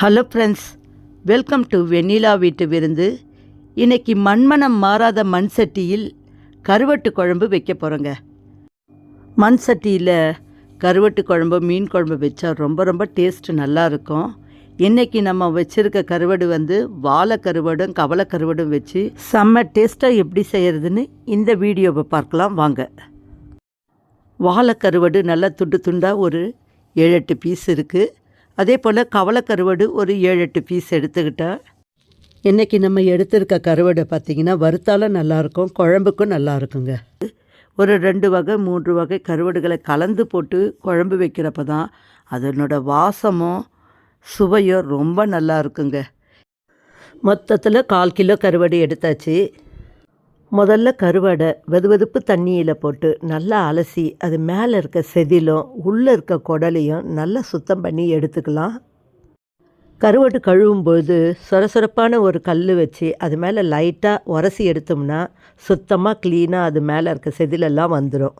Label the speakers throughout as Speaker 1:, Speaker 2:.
Speaker 1: Hello friends welcome to Vennila வீட்டு விருந்து. இன்னைக்கு மண்மனம் மாறாத மண் சட்டியில் கருவட்டு குழம்பு வைக்க போகிறோங்க மண் சட்டியில் கருவட்டு குழம்பு மீன் குழம்பு வச்சா ரொம்ப ரொம்ப டேஸ்ட்டு நல்லாயிருக்கும் இன்றைக்கி நம்ம வச்சுருக்க கருவடு வந்து வாழை கருவடும் கவலை கருவடும் வச்சு செம்ம டேஸ்ட்டாக எப்படி செய்கிறதுன்னு இந்த வீடியோவை பார்க்கலாம் வாங்க. வாழை கருவடு நல்லா துண்டு துண்டாக ஒரு ஏழு எட்டு பீஸ் இருக்குது அதே போல் கவலை கருவடு ஒரு ஏழு எட்டு பீஸ் எடுத்துக்கிட்டேன் இன்றைக்கி நம்ம எடுத்திருக்க கருவடை பார்த்திங்கன்னா வறுத்தாலும் நல்லாயிருக்கும் குழம்புக்கும் நல்லா இருக்குங்க ஒரு ரெண்டு வகை மூன்று வகை கருவடுகளை கலந்து போட்டு குழம்பு வைக்கிறப்ப தான் அதனோட வாசமும் சுவையும் ரொம்ப நல்லா இருக்குங்க மொத்தத்தில் கால் கிலோ கருவாடு எடுத்தாச்சு. முதல்ல கருவாடை வெதுவெதுப்பு தண்ணியில் போட்டு நல்லா அலசி அது மேலே இருக்க செதிலும் உள்ளே இருக்க குடலையும் நல்லா சுத்தம் பண்ணி எடுத்துக்கலாம். கருவாட்டு கழுவும்போது சொரசொரப்பான ஒரு கல் வச்சு அது மேலே லைட்டாக உரசி எடுத்தோம்னா சுத்தமாக க்ளீனாக அது மேலே இருக்க செதிலெல்லாம் வந்துடும்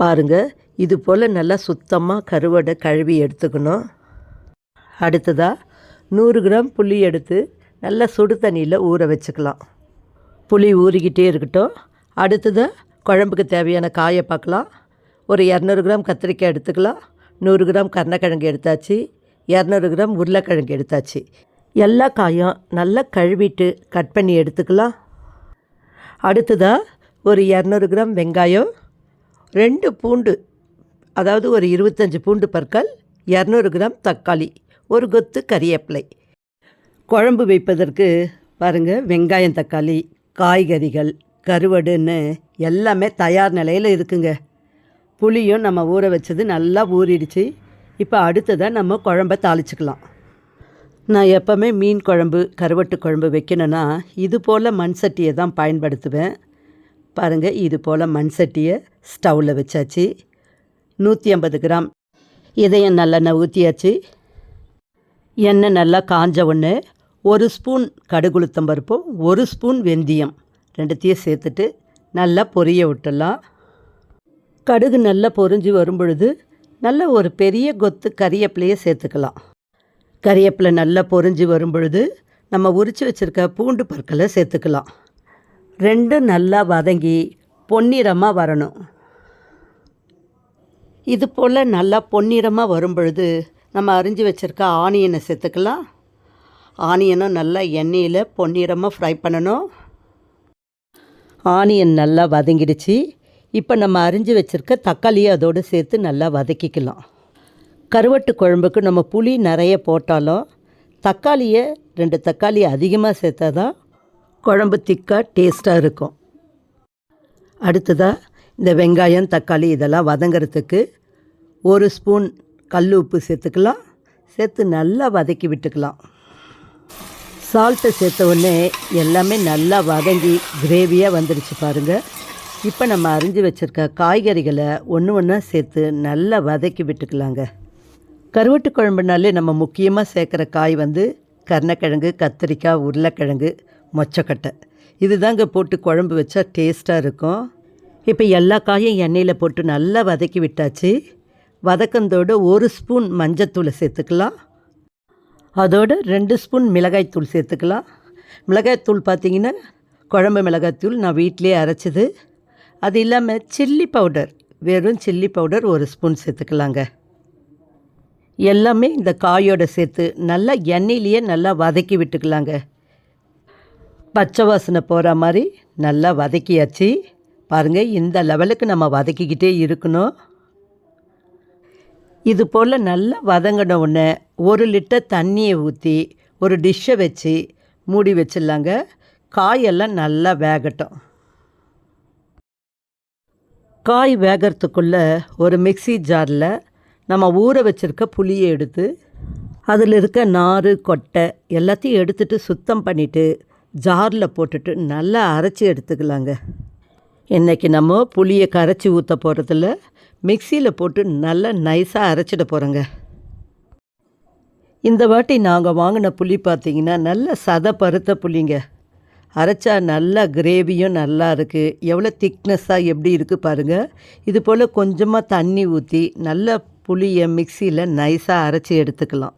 Speaker 1: பாருங்கள் இது போல் நல்லா சுத்தமாக கருவாடை கழுவி எடுத்துக்கணும். அடுத்ததாக நூறு கிராம் புளி எடுத்து நல்லா சுடு தண்ணியில் ஊற வச்சுக்கலாம். புளி ஊறிக்கிட்டே இருக்கட்டும். அடுத்ததாக குழம்புக்கு தேவையான காயை பார்க்கலாம். ஒரு இரநூறு கிராம் கத்திரிக்காய் எடுத்துக்கலாம். நூறு கிராம் கருணக்கிழங்கு எடுத்தாச்சு. இரநூறு கிராம் உருளைக்கிழங்கு எடுத்தாச்சு. எல்லா காயும் நல்லா கழுவிட்டு கட் பண்ணி எடுத்துக்கலாம். அடுத்ததாக ஒரு இரநூறு கிராம் வெங்காயம். ரெண்டு பூண்டு அதாவது ஒரு இருபத்தஞ்சி பூண்டு பற்கள் இரநூறு கிராம் தக்காளி ஒரு கொத்து கறிவேப்பிலை. குழம்பு வைப்பதற்கு பாருங்கள் வெங்காயம் தக்காளி. காய்கறிகள் கருவடுன்னு எல்லாமே தயார் நிலையில் இருக்குங்க. புளியும் நம்ம ஊற வச்சது நல்லா ஊறிடுச்சு. இப்போ அடுத்ததாக நம்ம குழம்ப தாளிச்சுக்கலாம். நான் எப்போவுமே மீன் குழம்பு கருவட்டு குழம்பு வைக்கணுன்னா இது போல் மண் சட்டியை தான் பயன்படுத்துவேன். பாருங்கள் இது போல் மண் சட்டியை ஸ்டவ்வில் வச்சாச்சு. நூற்றி ஐம்பது கிராம் இதையும் நல்லெண்ணெய் ஊற்றியாச்சு எண்ணெய் நல்லா காஞ்ச ஒன்று ஒரு ஸ்பூன் கடுகுளுத்தம் பருப்பும் ஒரு ஸ்பூன் வெந்தயம். ரெண்டுத்தையும் சேர்த்துட்டு நல்லா பொரிய விட்டுடலாம். கடுகு நல்லா பொரிஞ்சு வரும் பொழுது நல்ல ஒரு பெரிய கொத்து கறிவேப்பிலையை சேர்த்துக்கலாம். கறியப்பிலை நல்லா பொரிஞ்சு வரும் பொழுது நம்ம உரித்து வச்சுருக்க பூண்டு பற்களை சேர்த்துக்கலாம். ரெண்டும் நல்லா வதங்கி பொன்னிறமாக வரணும். இது போல் நல்லா பொன்னிறமாக வரும் பொழுது நம்ம அரிஞ்சு வச்சுருக்க ஆனியனை சேர்த்துக்கலாம். ஆனியனும் நல்லா எண்ணெயில் பொன்னிறமாக ஃப்ரை பண்ணணும். ஆனியன் நல்லா வதங்கிடுச்சு. இப்போ நம்ம அரிஞ்சு வச்சுருக்க தக்காளியை அதோடு சேர்த்து நல்லா வதக்கிக்கலாம். கருவட்டு குழம்புக்கு நம்ம புளி நிறைய போட்டாலும் தக்காளியை ரெண்டு தக்காளி அதிகமாக சேர்த்தா தான் குழம்பு திக்காக டேஸ்ட்டாக இருக்கும். அடுத்ததாக இந்த வெங்காயம் தக்காளி இதெல்லாம் வதங்கிறதுக்கு ஒரு ஸ்பூன் கல் உப்பு சேர்த்துக்கலாம். சேர்த்து நல்லா வதக்கி விட்டுக்கலாம். சால்ட்டை சேர்த்த உடனே எல்லாமே நல்லா வதங்கி கிரேவியாக வந்துடுச்சு பாருங்கள் இப்போ நம்ம அரிஞ்சு வச்சுருக்க காய்கறிகளை ஒன்று ஒன்றா சேர்த்து நல்லா வதக்கி விட்டுக்கலாங்க. கருவட்டு குழம்புனாலே நம்ம முக்கியமாக சேர்க்குற காய் வந்து கருணக்கிழங்கு கத்திரிக்காய் உருளைக்கிழங்கு மொச்சக்கட்டை. இதுதாங்க போட்டு குழம்பு வச்சா டேஸ்ட்டாக இருக்கும். இப்போ எல்லா காயும் எண்ணெயில் போட்டு நல்லா வதக்கி விட்டாச்சு. வதக்கந்தோடு ஒரு ஸ்பூன் மஞ்சத்தூளை சேர்த்துக்கலாம். அதோடு ரெண்டு ஸ்பூன் மிளகாய்த்தூள் சேர்த்துக்கலாம். மிளகாய்த்தூள் பார்த்திங்கன்னா குழம்பு மிளகாய்த்தூள் நான் வீட்டிலே அரைச்சது. அது இல்லாமல் சில்லி பவுடர் வெறும் சில்லி பவுடர் ஒரு ஸ்பூன் சேர்த்துக்கலாங்க. எல்லாமே இந்த காயோட சேர்த்து நல்லா எண்ணெயிலேயே நல்லா வதக்கி விட்டுக்கலாங்க. பச்சை வாசனை போகிற மாதிரி நல்லா வதக்கியாச்சு. பாருங்கள் இந்த லெவலுக்கு நம்ம வதக்கிக்கிட்டே இருக்கணும். இது போல் நல்லா வதங்கின உடனே ஒரு லிட்டர் தண்ணியை ஊற்றி ஒரு டிஷ்ஷை வச்சு மூடி வச்சிடலாங்க. காயெல்லாம் நல்லா வேகட்டும். காய் வேகிறதுக்குள்ளே ஒரு மிக்சி ஜாரில் நம்ம ஊற வச்சுருக்க புளியை எடுத்து அதில் இருக்க நார் கொட்டை எல்லாத்தையும் எடுத்துட்டு சுத்தம் பண்ணிவிட்டு ஜாரில் போட்டுட்டு நல்லா அரைச்சி எடுத்துக்கலாங்க. இன்றைக்கி நம்ம புளியை கரைச்சி ஊற்ற போகிறதில்ல மிக்சியில் போட்டு நல்லா நைஸாக அரைச்சிட போகிறோங்க இந்த வாட்டி நாங்கள் வாங்கின புளி பார்த்திங்கன்னா நல்ல சத பருத்த புளிங்க. அரைச்சா நல்லா கிரேவியும் நல்லா இருக்குது எவ்வளோ திக்னஸ்ஸாக எப்படி இருக்குது பாருங்கள் இது போல் கொஞ்சமாக தண்ணி ஊற்றி நல்ல புளியை மிக்சியில் நைஸாக அரைச்சி எடுத்துக்கலாம்.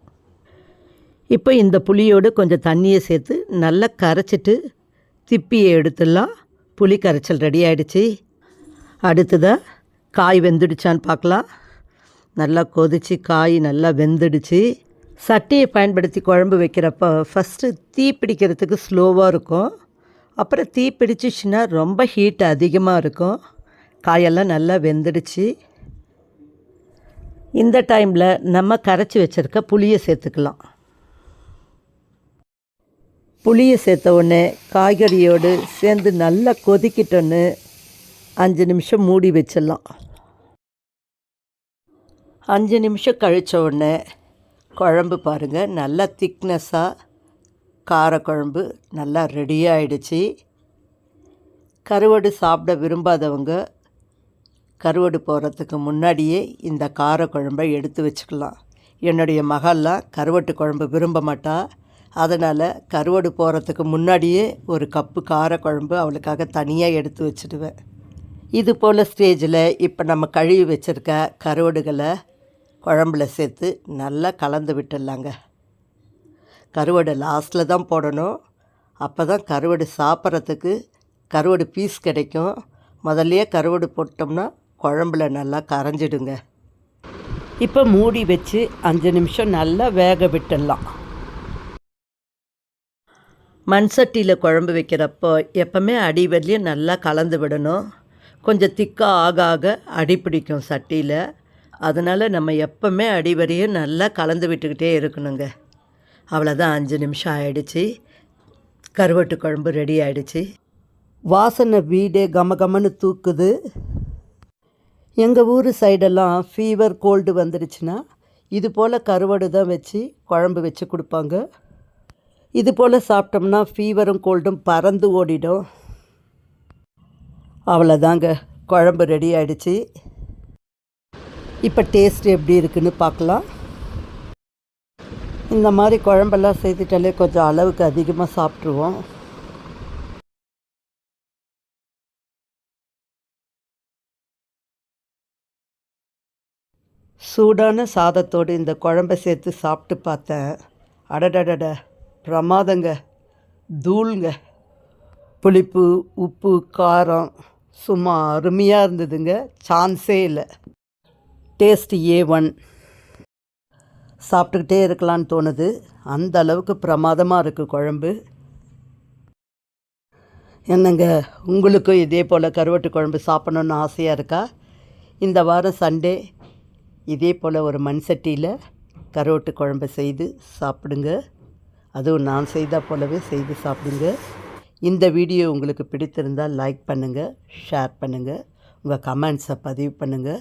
Speaker 1: இப்போ இந்த புளியோடு கொஞ்சம் தண்ணியை சேர்த்து நல்லா கரைச்சிட்டு திப்பியை எடுத்துடலாம். புளி கரைச்சல் ரெடி ஆகிடுச்சி அடுத்ததாக காய் வெந்துடுச்சான்னு பார்க்கலாம். நல்லா கொதிச்சு காய் நல்லா வெந்துடுச்சு. சட்டியை பயன்படுத்தி குழம்பு வைக்கிறப்போ ஃபஸ்ட்டு தீ பிடிக்கிறதுக்கு ஸ்லோவாக இருக்கும். அப்புறம் தீ பிடிச்சிச்சின்னா ரொம்ப ஹீட் அதிகமாக இருக்கும். காயெல்லாம் நல்லா வெந்துடுச்சு. இந்த டைமில் நம்ம கரைச்சி வச்சுருக்க புளியை சேர்த்துக்கலாம். புளியை சேர்த்த உடனே காய்கறியோடு சேர்ந்து நல்லா கொதிக்கிட்டோன்னு அஞ்சு நிமிஷம் மூடி வச்சிடலாம். அஞ்சு நிமிஷம் கழித்த உடனே குழம்பு பாருங்கள் நல்லா திக்னஸ்ஸாக காரக்குழம்பு நல்லா ரெடி ஆகிடுச்சி கருவாடு சாப்பிட விரும்பாதவங்க கருவாடு போகிறதுக்கு முன்னாடியே இந்த காரக்குழம்பை எடுத்து வச்சுக்கலாம். என்னுடைய மகள்லாம் கருவாட்டு குழம்பு விரும்ப மாட்டா. அதனால் கருவாடு போகிறதுக்கு முன்னாடியே ஒரு கப்பு காரக்குழம்பு அவளுக்காக தனியாக எடுத்து வச்சுடுவேன். இது போல் ஸ்டேஜில் இப்போ நம்ம கழுவி வச்சுருக்க கருவாடுகளை குழம்புல சேர்த்து நல்லா கலந்து விட்டுடலாங்க. கருவாடு லாஸ்ட்டில் தான் போடணும். அப்போ தான் கருவாடு சாப்பிட்றதுக்கு கருவாடு பீஸ் கிடைக்கும். முதல்லையே கருவாடு போட்டோம்னா குழம்புல நல்லா கரைஞ்சிடுங்க. இப்போ மூடி வச்சு அஞ்சு நிமிஷம் நல்லா வேக விட்டுடலாம். மண் சட்டியில் குழம்பு வைக்கிறப்போ எப்போவுமே அடி வரலையும் நல்லா கலந்து விடணும். கொஞ்சம் திக்காக ஆக ஆக அடி பிடிக்கும் சட்டியில். அதனால் நம்ம எப்போவுமே அடிவரையும் நல்லா கலந்து விட்டுக்கிட்டே இருக்கணுங்க. அவ்வளோதான் அஞ்சு நிமிஷம் ஆயிடுச்சு. கருவாட்டு குழம்பு ரெடி ஆயிடுச்சு. வாசனை வீடே கம கமன்னு தூக்குது. எங்கள் ஊர் சைடெல்லாம் ஃபீவர் கோல்டு வந்துருச்சுன்னா இது போல் கருவாடு தான் வச்சு குழம்பு வச்சு கொடுப்பாங்க. இது போல் சாப்பிட்டோம்னா ஃபீவரும் கோல்டும் பறந்து ஓடிடும். அவ்வளோதாங்க குழம்பு ரெடி ஆயிடுச்சு. இப்போ டேஸ்ட் எப்படி இருக்குன்னு பார்க்கலாம். இந்த மாதிரி குழம்பெல்லாம் செய்துட்டாலே கொஞ்சம் அளவுக்கு அதிகமாக சாப்பிட்ருவோம் சூடான சாதத்தோடு இந்த குழம்பை சேர்த்து சாப்பிட்டு பார்த்தேன். அடடடட பிரமாதங்க தூளுங்க. புளிப்பு உப்பு காரம் சும்மா அருமையாக இருந்ததுங்க. சான்ஸே இல்லை. Taste A one. சாப்பிட்டுக்கிட்டே இருக்கலான்னு தோணுது. அந்த அளவுக்கு பிரமாதமாக இருக்குது குழம்பு. என்னங்க உங்களுக்கும் இதே போல் கருவாட்டு குழம்பு சாப்பிடணுன்னு ஆசையாக இருக்கா? இந்த வாரம் சண்டே. இதே போல் ஒரு மண் சட்டியில் கருவாட்டு குழம்பு செய்து சாப்பிடுங்க. அதுவும் நான் செய்த போலவே செய்து சாப்பிடுங்க. இந்த வீடியோ உங்களுக்கு பிடித்திருந்தால் லைக் பண்ணுங்கள் ஷேர் பண்ணுங்கள் உங்கள் கமெண்ட்ஸை பதிவு பண்ணுங்கள்